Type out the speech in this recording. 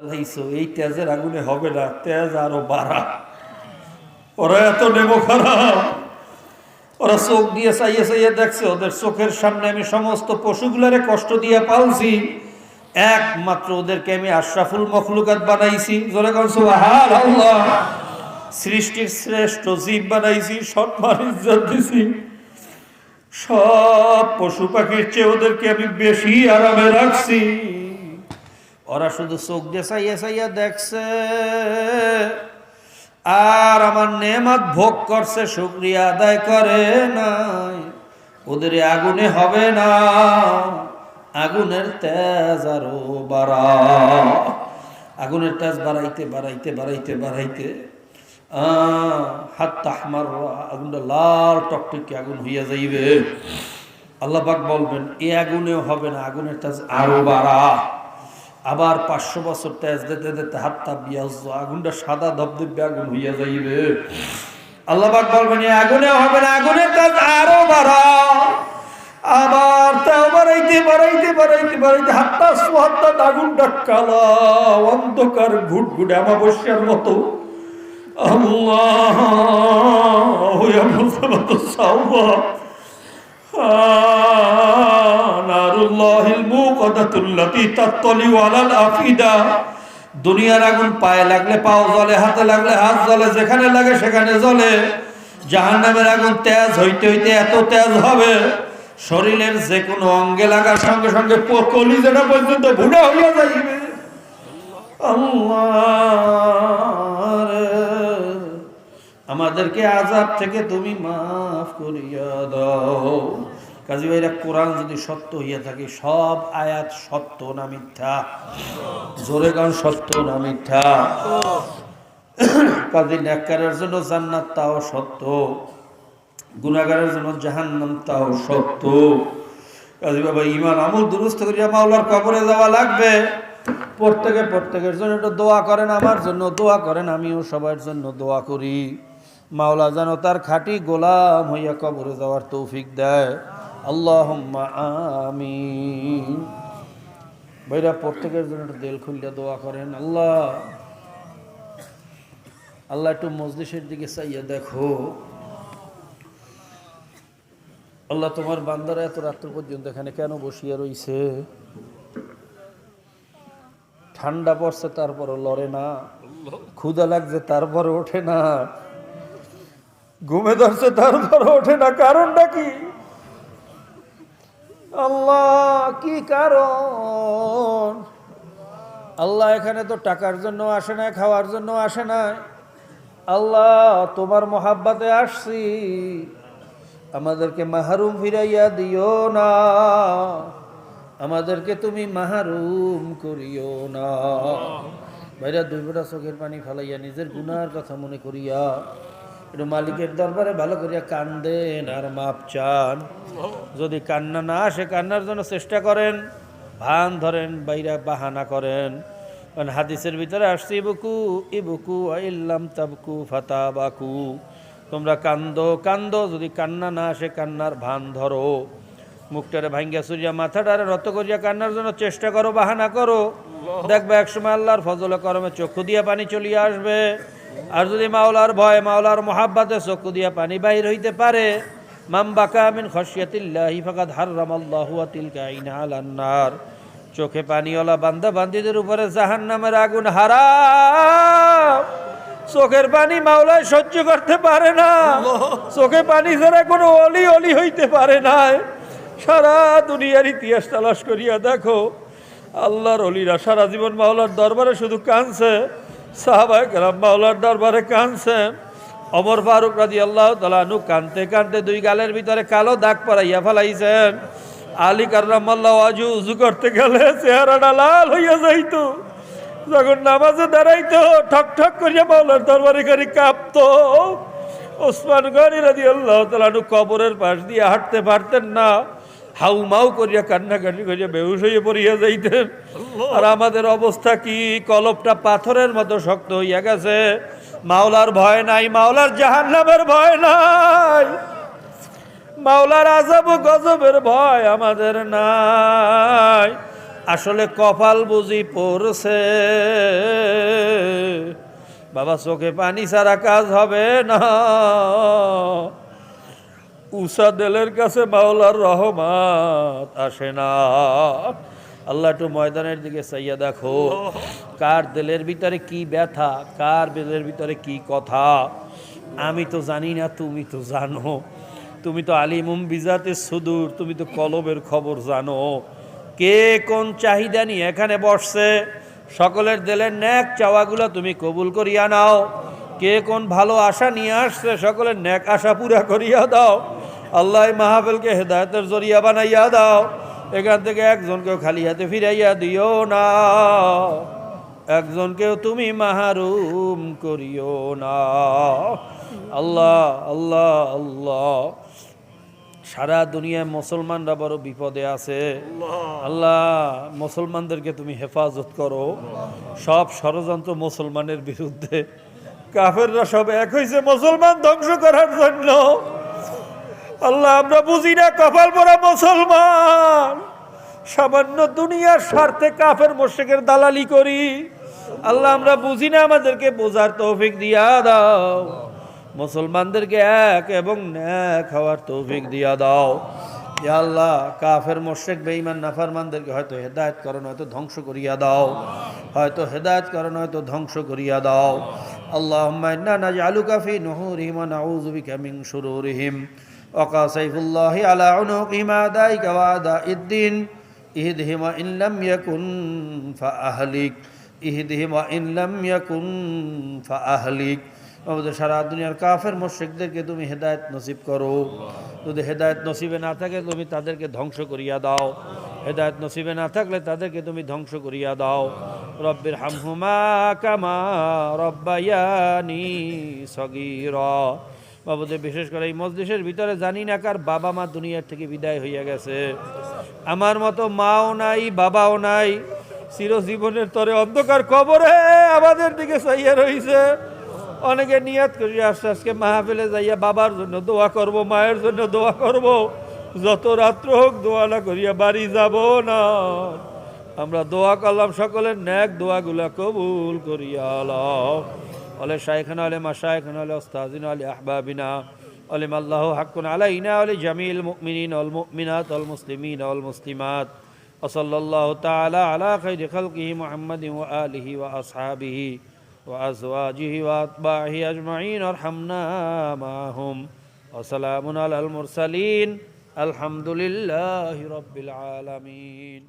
এই তেজের আগুনে হবে না, তেজ আরও বাড়া। ওরা এত নেমো খারাপ ওরা চোখ দিয়ে চাইয়ে চাইয়ে দেখছে, ওদের চোখের সামনে আমি সমস্ত পশুগুলারে কষ্ট দিয়ে পালছি। একমাত্র ওদেরকে আমি আশরাফুল মখলুকাত বানাইছি। জোরে করছ সৃষ্টির শ্রেষ্ঠ জীব বানাইছি, সম্মান, ইজ্জত দিছি। সব পশু পাখির চেয়ে ওদেরকে আমি বেশি আরামে রাখছি। ওরা শুধু চোখ দিয়ে চাইয়া চাইয়া দেখছে। আর আমার নেমাত ভোগ করছে, শুক্রিয়া আদায় করে নাই। ওদের আগুনে হবে না, আগুনের তেজ আরও বাড়া। আগুনের তেজ বাড়াইতে বাড়াইতে বাড়াইতে বাড়াইতে হাত তাহমার আগুনটা লাল টকটকে আগুন হইয়া যাইবে। আল্লাহ বলবেন, এ আগুনেও হবে না, আগুনের তেজ আরও বাড়া। আবার পাঁচশো বছর তেজ দিতে দিতে হাত তাপিয়া আগুনটা সাদা ধবধবে আগুন হইয়া যাইবে। আল্লাহ বলবেন আগুনে হবে না আগুনের তেজ আরও বাড়া। আবার আগুনটা অন্ধকার ঘুট ঘুটে মতো। আল্লাহ নারুল্লাহিল মুকাদাতুল্লাতি তাত্তালিউ আলাল আফিদা। দুনিয়ার আগুন পায়ে লাগলে, পাও জ্বলে হাতে লাগলে, হাত জ্বলে যেখানে লাগে সেখানে জ্বলে জাহান্নামের আগুন তেজ, হইতে হইতে এত তেজ হবে, শরীরের যে কোনো অঙ্গে লাগার সঙ্গে সঙ্গে কলিজাটা পর্যন্ত ভুড়া হইয়া যাইবে। আমাদেরকে আজাব থেকে তুমি মাফ করিয়া দাও। কাজী ভাইরা, কোরআন যদি সত্য হইয়া থাকে, সব আয়াত সত্য না মিথ্যা? জোরে গান, সত্য না মিথ্যা? কাজী নেককারের জন্য জান্নাত তাও সত্য গুনাগারের জন্য জাহান্নাম তাও সত্য। কাজী বাবা ইমান আমল দুরুস্ত করিয়া মাওলার কবরে যাওয়া লাগবে। প্রত্যেকে প্রত্যেকের জন্য একটু দোয়া করেন, আমার জন্য দোয়া করেন, আমিও সবার জন্য দোয়া করি। মাওলা যেন তার খাঁটি গোলাম হইয়া কবরে যাওয়ার তৌফিক দেয়। আল্লাহ আমিন। ভাইরা, প্রত্যেকের জন্য একটু দিল খুলিয়া দোয়া করেন। আল্লাহ আল্লাহ একটু মজলিসের দিকে চাইয়া দেখো। আল্লাহ তোমার বান্দারা এত রাত্র পর্যন্ত এখানে কেন বসিয়া রইছে? ঠান্ডা পড়ছে, তারপরও লড়ে না। ক্ষুদা লাগছে তারপরে ওঠে না। ঘুমে ধরছে তারপরে ওঠে না। কারণটা কি? আল্লাহ, কি কারণ? আল্লাহ এখানে তো টাকার জন্য আসে না খাওয়ার জন্য আসে না আল্লাহ, তোমার মহাব্বাতে আসছি। আমাদেরকে মাহারুম ফিরাইয়া দিও না। আমাদেরকে তুমি মাহারুম করিও না। ভাইরা, দুই বেটা চোখের পানি ফেলাইয়া নিজের গুনার কথা মনে করিয়া একটু মালিকের দরবারে ভালো করিয়া কান্দেন, আর মাপ চান। যদি কান্না না আসে, কান্নার জন্য চেষ্টা করেন। ভান ধরেন, বাইরা বাহানা করেন। কারণ হাদিসের ভিতরে আসছে, ইবুকু ইবুকু ইল্লাম তাবকু ফাতাবাকু। তোমরা কান্দো কান্দো, যদি কান্না না আসে, কান্নার ভান ধরো। মুখটারে ভাঙ্গিয়া সুরিয়া মাথাটারে রত করিয়া কান্নার জন্য চেষ্টা করো, বাহানা করো। দেখবে একসময় আল্লাহর ফজলে করমে চক্ষু দিয়া পানি চলিয়ে আসবে। আর যদি মাওলার ভয়, মাওলার মোহাব্বাতে চক্ষু দিয়া পানি বাহির হইতে পারে মাম বাকা মিন খসিয়াতিল্লাহি ফাকাদ হাররামাল্লাহু তিলকা আইনা আলান্নার চোখে পানিওয়ালা বান্দা বান্দিদের উপরে জাহান্নামের আগুন হারাম। চোখের পানি মাওলায় সহ্য করতে পারে না। চোখে পানি ছাড়া কোনো অলি অলি হইতে পারে না সারা দুনিয়ার ইতিহাস তালাশ করিয়া দেখো, আল্লাহর অলিরা সারা জীবন মাওলার দরবারে শুধু কানছে সাহাবায় গ্রাম মাওলার দরবারে কানছেন অমর ফারুক রাজি আল্লাহ তালানু কানতে কানতে দুই গালের ভিতরে কালো দাগ পরাইয়া ফেলাইছেন। আলী কার্লামাল্লাহ আজু উজু করতে গেলে চেহারাটা লাল হইয়া যাইত। যখন নামাজে দাঁড়াইতো, ঠক ঠক করিয়া মাওলার দরবারে করি কাঁপতো। ওসমান গনি রাজি আল্লাহ তালানু কবরের পাশ দিয়ে হাঁটতে পারতেন না। হাউ মাউ করিয়া কান্নাকাটি করিয়া বেহুশ হইয়া পড়িয়া যাইতেন। আর আমাদের অবস্থা কি? কলপটা পাথরের মতো শক্ত হইয়া গেছে। মাওলার ভয় নাই মাওলার জাহান্নামের ভয় নাই। মাওলার আজাব গজবের ভয় আমাদের নাই। আসলে কপাল বুঝি পড়ছে। বাবা চোখে পানি ছাড়া কাজ হবে না। উষা দেলের কাছে মাওলার রহমাত আসে না। আল্লাহ একটু ময়দানের দিকে চাইয়া দেখো, কার দেলের ভিতরে কি ব্যথা, কার দিলের ভিতরে কি কথা? আমি তো জানি না, তুমি তো জানো। তুমি তো আলিমুম বিজাতে সুদূর, তুমি তো কলবের খবর জানো। কে কোন চাহিদা নিয়ে এখানে বসছে? সকলের দেলের ন্যাক চাওয়াগুলো তুমি কবুল করিয়া নাও। কে কোন ভালো আশা নিয়ে আসছে, সকলের ন্যাক আশা পুরা করিয়া দাও। আল্লাহ এই মাহফিলকে হেদায়তের জরিয়া বানাইয়া দাও। এখান থেকে একজনকেও খালি হাতে ফিরাইয়া দিও না। একজনকেও তুমি মাহারুম করিও না। আল্লাহ আল্লাহ আল্লাহ। সারা দুনিয়ায় মুসলমানরা বড় বিপদে আছে। আল্লাহ, মুসলমানদেরকে তুমি হেফাজত করো। সব ষড়যন্ত্র মুসলমানের বিরুদ্ধে। কাফেররা সব এক হয়েছে মুসলমান ধ্বংস করার জন্য। আল্লাহ, আমরা বুঝি না কপাল পরা মুসলমান। সামান্য দুনিয়ার স্বার্থে কাফের মোশেকের দালালি করি। আল্লাহ, আমরা বুঝি না আমাদেরকে বোঝার তৌফিক দিয়া দাও। মুসলমানদেরকে এক এবং ন্যাক হওয়ার তৌফিক দিয়া দাও। আল্লাহ, কাফের মোশেক বেঈমান নাফারমানদেরকে হয়তো হেদায়েত করো হয়তো ধ্বংস করিয়া দাও। হয়তো হেদায়ত করো হয়তো ধ্বংস করিয়া দাও। আল্লাহুম্মা ইন্না নাজআলুকা ফি নুহুরিহিম ওয়া নাউযু বিকা মিন শুরুরিহিম। وقى سيف الله على عنقهم أعدائك وأعداء الدين اهدهم وإن لم يكن فأهلك اهدهم وإن لم يكن فأهلك আমাদের সারা দুনিয়ার কাফের মোশেকদেরকে তুমি হেদায়েত নসিব করো যদি হেদায়েত নসিবে না থাকে তুমি তাদেরকে ধ্বংস করিয়া দাও হেদায়েত নসিবে না থাকলে তাদেরকে তুমি ধ্বংস করিয়া দাও রব্বির হামহুমা কামা রব্বায়ানি সগীরা বাবুদের বিশেষ করে এই মসজিদের ভিতরে জানি না কার বাবা মা দুনিয়ার থেকে বিদায় হইয়া গেছে। আমার মতো মাও নাই, বাবাও নাই, চিরজীবনের তরে অন্ধকার কবরে আমাদের দিকে চাইয়া রইছে। অনেকে নিয়াত করি আস্তে আজকে মাহফিলে যাইয়া বাবার জন্য দোয়া করব, মায়ের জন্য দোয়া করব। যত রাত্র হোক দোয়া না করিয়া বাড়ি যাব না। আমরা দোয়া করলাম, সকলের ন্যাক দোয়াগুলা কবুল করিয়া আলাও অলে শাইখানা আলে মাশাইখানা আলে ওস্তাজিনা আলে আহবাবিনা আলিম আল্লাহ হাক্কুন আলাইনা আলে জামিল মুমিনিন অল মুমিনাত অল মুসলিমিন অল মুসলিমাত وصلى الله تعالى على خير خلقه محمد وآله وأصحابه وأزواجه وأتباعه أجمعين وارحمنا معهم وسلام على المرسلين الحمد لله رب العالمين